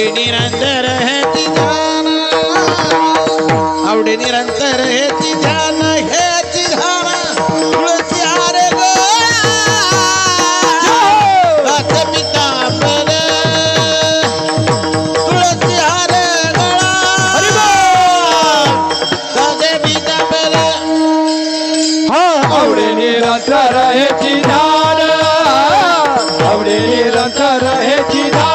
आवडे निरंतर हेची ध्यान. आवडे निरंतर ध्यान हेची ध्यान. तुळसी हार गाथ पितांबर तुळसी हार गळा गाथ पितांबर आवडे निरंतर ध्यान. आवडे ध्यान.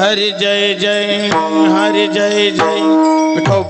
हरी जय जय हरी जय जय। विठो